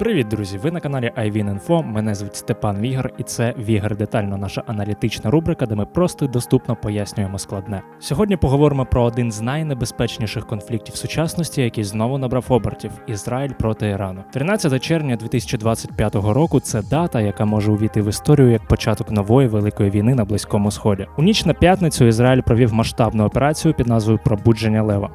Привіт, друзі! Ви на каналі iWinInfo. Мене звуть Степан Вігер, і це Вігер Детально, наша аналітична рубрика, де ми просто і доступно пояснюємо складне. Сьогодні поговоримо про один з найнебезпечніших конфліктів сучасності, який знову набрав обертів Ізраїль проти Ірану. 13 червня 2025 року це дата, яка може увійти в історію як початок нової великої війни на Близькому Сході. У ніч на п'ятницю Ізраїль провів масштабну операцію під назвою Пробудження Лева.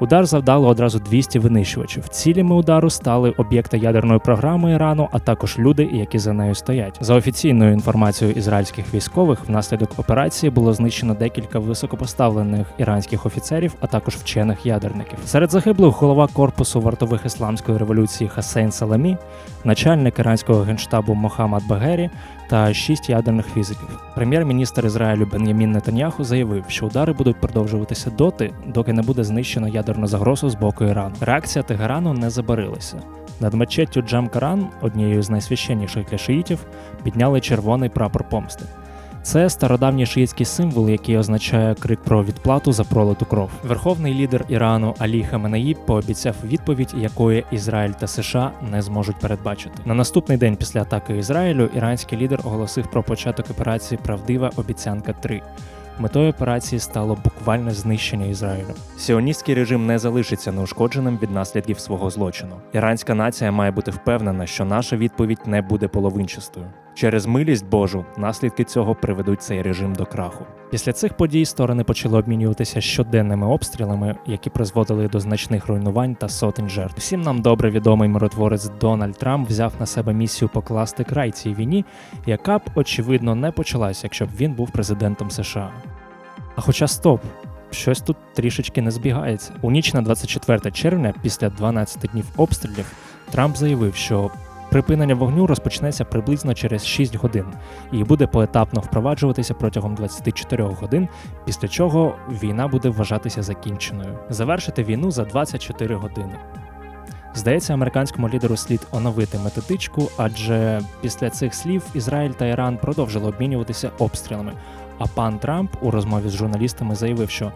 Удар завдало одразу 200 винищувачів. Цілями удару стали об'єкти ядерної програми Ірану, а також люди, які за нею стоять. За офіційною інформацією ізраїльських військових, внаслідок операції було знищено декілька високопоставлених іранських офіцерів, а також вчених ядерників. Серед загиблих голова корпусу вартових ісламської революції Хасейн Саламі, начальник іранського генштабу Мохаммад Багері та шість ядерних фізиків. Прем'єр-міністр Ізраїлю Бен'ямін Нетаньяху заявив, що удари будуть продовжуватися доти, доки не буде знищено ядерну загрозу з боку Ірану. Реакція Тегерану не забарилася. Над мечеттю Джамкаран, однією з найсвященніших для шиїтів, підняли червоний прапор помсти. Це стародавній шиїтський символ, який означає крик про відплату за пролиту кров. Верховний лідер Ірану Алі Хаменеї пообіцяв відповідь, якої Ізраїль та США не зможуть передбачити. На наступний день після атаки Ізраїлю іранський лідер оголосив про початок операції Правдива обіцянка 3 Метою операції стало буквальне знищення Ізраїлю. Сіоністський режим не залишиться неушкодженим від наслідків свого злочину. Іранська нація має бути впевнена, що наша відповідь не буде половинчастою. Через милість Божу наслідки цього приведуть цей режим до краху. Після цих подій сторони почали обмінюватися щоденними обстрілами, які призводили до значних руйнувань та сотень жертв. Всім нам добре відомий миротворець Дональд Трамп взяв на себе місію покласти край цій війні, яка б очевидно не почалась, якщо б він був президентом США. А хоча стоп. Щось тут трішечки не збігається. У ніч на 24 червня, після 12 днів обстрілів, Трамп заявив, що припинення вогню розпочнеться приблизно через 6 годин і буде поетапно впроваджуватися протягом 24 годин, після чого війна буде вважатися закінченою. Завершити війну за 24 години. Здається, американському лідеру слід оновити методичку, адже після цих слів Ізраїль та Іран продовжили обмінюватися обстрілами. А пан Трамп у розмові з журналістами заявив, що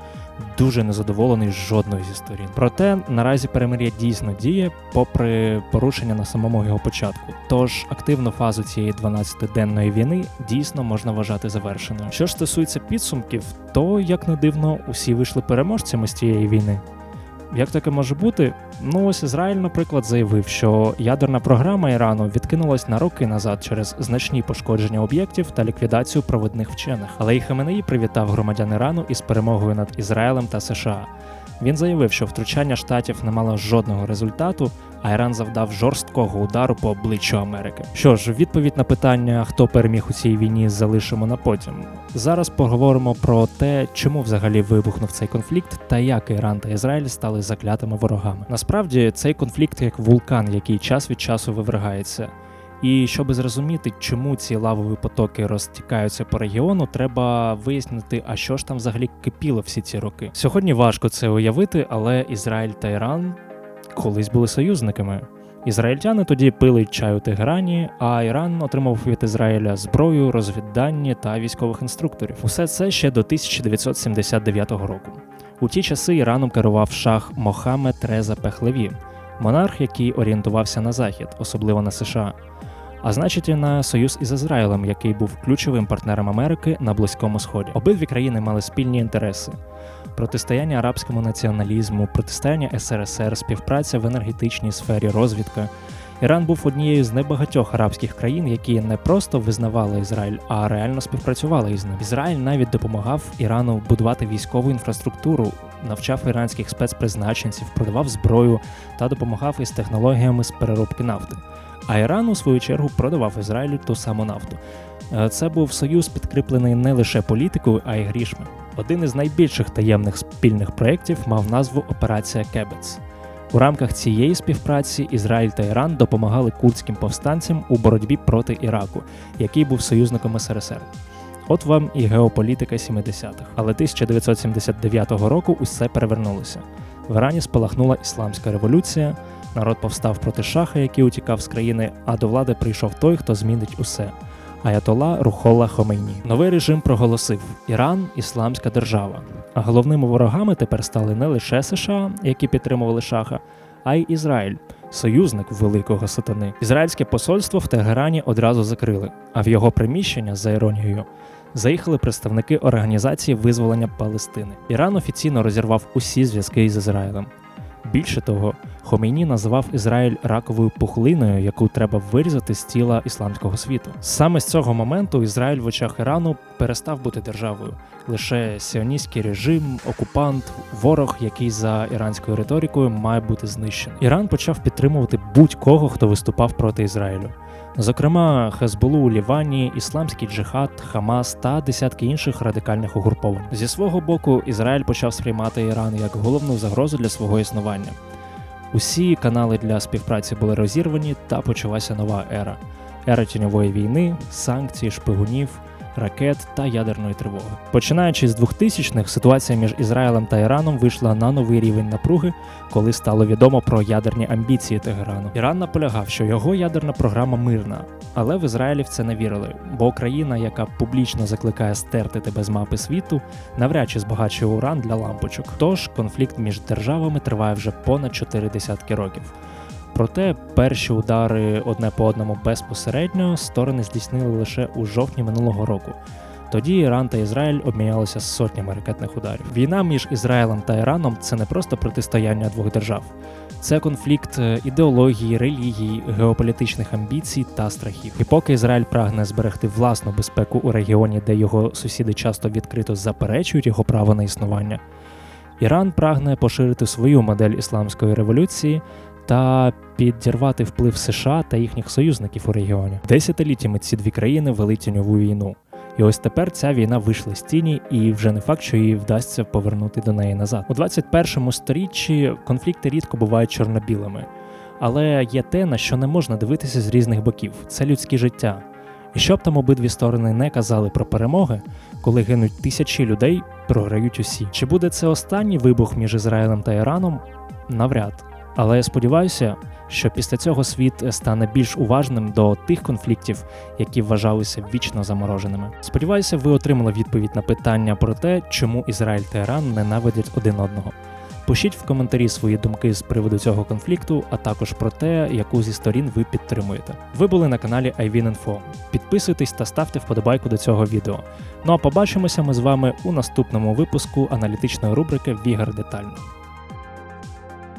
дуже незадоволений жодною зі сторін. Проте наразі перемир'я дійсно діє, попри порушення на самому його початку. Тож активну фазу цієї 12-денної війни дійсно можна вважати завершеною. Що ж стосується підсумків, то як не дивно, усі вийшли переможцями з цієї війни. Як таке може бути? Ну ось Ізраїль, наприклад, заявив, що ядерна програма Ірану відкинулась на роки назад через значні пошкодження об'єктів та ліквідацію провідних вчених. Але і Хаменеї привітав громадян Ірану із перемогою над Ізраїлем та США. Він заявив, що втручання штатів не мало жодного результату, а Іран завдав жорсткого удару по обличчю Америки. Що ж, відповідь на питання, хто переміг у цій війні, залишимо на потім. Зараз поговоримо про те, чому взагалі вибухнув цей конфлікт та як Іран та Ізраїль стали заклятими ворогами. Насправді цей конфлікт як вулкан, який час від часу вивергає. І щоб зрозуміти, чому ці лавові потоки розтікаються по регіону, треба вияснити, а що ж там взагалі кипіло всі ці роки. Сьогодні важко це уявити, але Ізраїль та Іран колись були союзниками. Ізраїльтяни тоді пили чай у Тегерані, а Іран отримав від Ізраїля зброю, розвіддані та військових інструкторів. Усе це ще до 1979 року. У ті часи Іраном керував шах Мохаммед Реза Пехлеві, монарх, який орієнтувався на захід, особливо на США. А значить, і на союз із Ізраїлем, який був ключовим партнером Америки на Близькому Сході. Обидві країни мали спільні інтереси: протистояння арабському націоналізму, протистояння СРСР, співпраця в енергетичній сфері, розвідка. Іран був однією з небагатьох арабських країн, які не просто визнавали Ізраїль, а реально співпрацювали із ним. Ізраїль навіть допомагав Ірану будувати військову інфраструктуру, навчав іранських спецпризначенців, продавав зброю та допомагав із технологіями з переробки нафти. А Іран, у свою чергу, продавав Ізраїлю ту саму нафту. Е, Це був союз, підкріплений не лише політикою, а й грішми. Один із найбільших таємних спільних проєктів мав назву Операція Кебец. У рамках цієї співпраці Ізраїль та Іран допомагали курдським повстанцям у боротьбі проти Іраку, який був союзником СРСР. От вам і геополітика 70-х. Але 1979 року усе перевернулося. В Ірані спалахнула ісламська революція, народ повстав проти шаха, який утікав з країни, а до влади прийшов той, хто змінить усе. Аятола Рухолла Хомейні. Новий режим проголосив Іран ісламська держава. А головними ворогами тепер стали не лише США, які підтримували шаха, а й Ізраїль. Союзник великого сатани. Ізраїльське посольство в Тегерані одразу закрили, а в його приміщення, за іронією, заїхали представники організації визволення Палестини. Іран офіційно розірвав усі зв'язки із Ізраїлем. Більше того, Хомейні називав Ізраїль раковою пухлиною, яку треба вирізати з тіла ісламського світу. Саме з цього моменту Ізраїль в очах Ірану перестав бути державою. Лише сіоністський режим, окупант, ворог, який за іранською риторикою має бути знищений. Іран почав підтримувати будь-кого, хто виступав проти Ізраїлю. Зокрема, Хезболу у Лівані, Ісламський джихад, Хамас та десятки інших радикальних угруповань. Зі свого боку, Ізраїль почав сприймати Іран як головну загрозу для свого існування. Усі канали для співпраці були розірвані та почалася нова ера: ера тіньової війни, санкцій, шпигунів, ракет та ядерної тривоги. Починаючи з 2000-х, ситуація між Ізраїлем та Іраном вийшла на новий рівень напруги, коли стало відомо про ядерні амбіції Тегерану. Іран наполягав, що його ядерна програма мирна, але в Ізраїлі в це не вірили, бо країна, яка публічно закликає стерти тебе з мапи світу, навряд чи збагачує уран для лампочок. Тож конфлікт між державами триває вже понад чотири десятки років. Проте перші удари одне по одному безпосередньо сторони здійснили лише у жовтні минулого року. Тоді Іран та Ізраїль обмінялися сотнями ракетних ударів. Війна між Ізраїлем та Іраном це не просто протистояння двох держав, це конфлікт е, ідеології, релігії, геополітичних амбіцій та страхів. І поки Ізраїль прагне зберегти власну безпеку у регіоні, де його сусіди часто відкрито заперечують його право на існування, Іран прагне поширити свою модель ісламської революції та підірвати вплив США та їхніх союзників у регіоні. Десятиліттями ці дві країни вели тіньову війну. І ось тепер ця війна вийшла з тіні, і вже не факт, що її вдасться повернути до неї назад. У 21 сторіччі конфлікти рідко бувають чорно-білими, але є те, на що не можна дивитися з різних боків це людське життя. І щоб там обидві сторони не казали про перемоги, коли гинуть тисячі людей, програють усі. Чи буде це останній вибух між Ізраїлем та Іраном? Навряд. Але я сподіваюся, що після цього світ стане більш уважним до тих конфліктів, які вважалися вічно замороженими. Сподіваюся, ви отримали відповідь на питання про те, чому Ізраїль та Іран ненавидять один одного. Пишіть в коментарі свої думки з приводу цього конфлікту, а також про те, яку зі сторін ви підтримуєте. Ви були на каналі iWinInfo. Підписуйтесь та ставте вподобайку до цього відео. Ну а побачимося ми з вами у наступному випуску аналітичної рубрики Вігар детально.